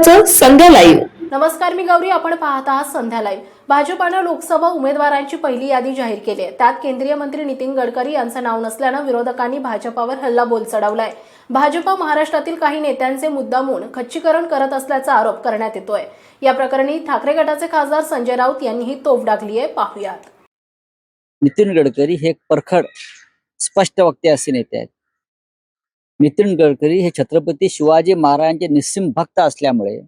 महत्वाचं संध्या लाईव्ह नमस्कार मी गौरी. आपण पाहत आहात संध्या लाईव्ह भाजपानं लोकसभा उमेदवारांची पहिली यादी जाहीर केली आहे. त्यात केंद्रीय मंत्री नितीन गडकरी यांचं नाव नसल्यानं विरोधकांनी भाजपावर हल्लाबोल चढवलाय. भाजपा महाराष्ट्रातील काही नेत्यांचे मुद्दामून खच्चीकरण करत असल्याचा आरोप करण्यात येतोय. या प्रकरणी ठाकरे गटाचे खासदार संजय राऊत यांनी ही तोफ डागली आहे. पाहुयात. नितीन गडकरी हे एक परखड स्पष्ट वक्ते असे नेते आहेत. नितीन गडकरी हे छत्रपती शिवाजी महाराजांचे निस्सिम भक्त असल्यामुळे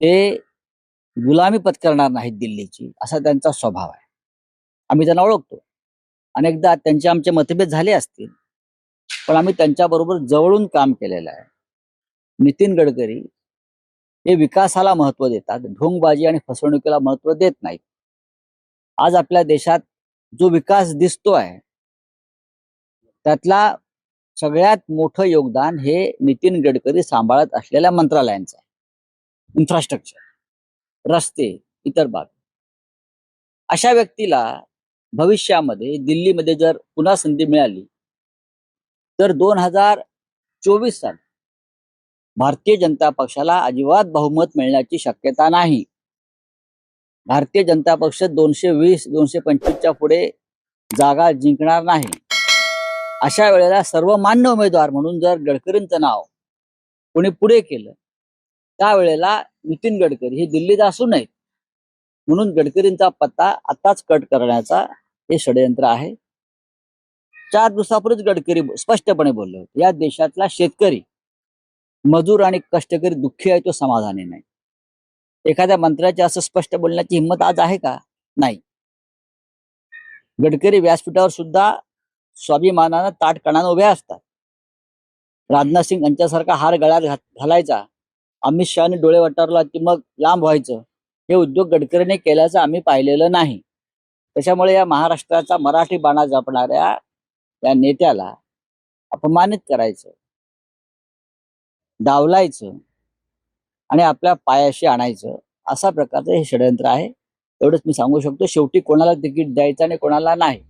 ते गुलामी पत्करणार नाहीत दिल्लीची असा त्यांचा स्वभाव आहे. आम्ही त्यांना ओळखतो. अनेकदा त्यांचे आमचे मतभेद झाले असतील पण आम्ही त्यांच्याबरोबर जवळून काम केलेलं आहे. नितीन गडकरी हे विकासाला महत्त्व देतात ढोंगबाजी आणि फसवणुकीला महत्त्व देत नाहीत. आज आपल्या देशात जो विकास दिसतो आहे त्यातला सगळ्यात मोठं योगदान हे नितीन गडकरी सांभाळत असलेल्या मंत्रालयांचं आहे. इन्फ्रास्ट्रक्चर रस्ते इतर बाब अशा व्यक्तीला भविष्यामध्ये दिल्लीमध्ये जर पुन्हा संधी मिळाली तर दोन हजार चोवीस साली भारतीय जनता पक्षाला अजिबात बहुमत मिळण्याची शक्यता नाही. भारतीय जनता पक्ष दोनशे वीस दोनशे पंचवीसच्या पुढे जागा जिंकणार नाही. अशा वेळेला सर्व मान्य उमेदवार म्हणून जर गडकरींचं नाव कोणी पुढे केलं त्यावेळेला नितीन गडकरी हे दिल्लीत असू नयेत. म्हणून गडकरींचा पत्ता आताच कट करण्याचा हे षडयंत्र आहे. चार दिवसापूर्वीच गडकरी स्पष्टपणे बोलले होते या देशातला शेतकरी मजूर आणि कष्टकरी दुःखी आहे तो समाधानी नाही. एखाद्या मंत्र्याची असं स्पष्ट बोलण्याची हिंमत आज आहे का? नाही. गडकरी व्यासपीठावर सुद्धा स्वाभिमानानं ताटकणानं उभ्या असतात. राजनाथ सिंग यांच्यासारखा हार गळ्यात घात- घालायचा. अमित शहाने डोळे वटारला की मग लांब व्हायचं. हे उद्योग गडकरीने केल्याचं आम्ही पाहिलेलं नाही. त्याच्यामुळे या महाराष्ट्राचा मराठी बाणा जपणाऱ्या या नेत्याला अपमानित करायचं. डावलायचं आणि आपल्या पायाशी आणायचं. असा प्रकारचं हे षडयंत्र आहे. एवढंच मी सांगू शकतो. शेवटी कोणाला तिकीट द्यायचं आणि कोणाला नाही.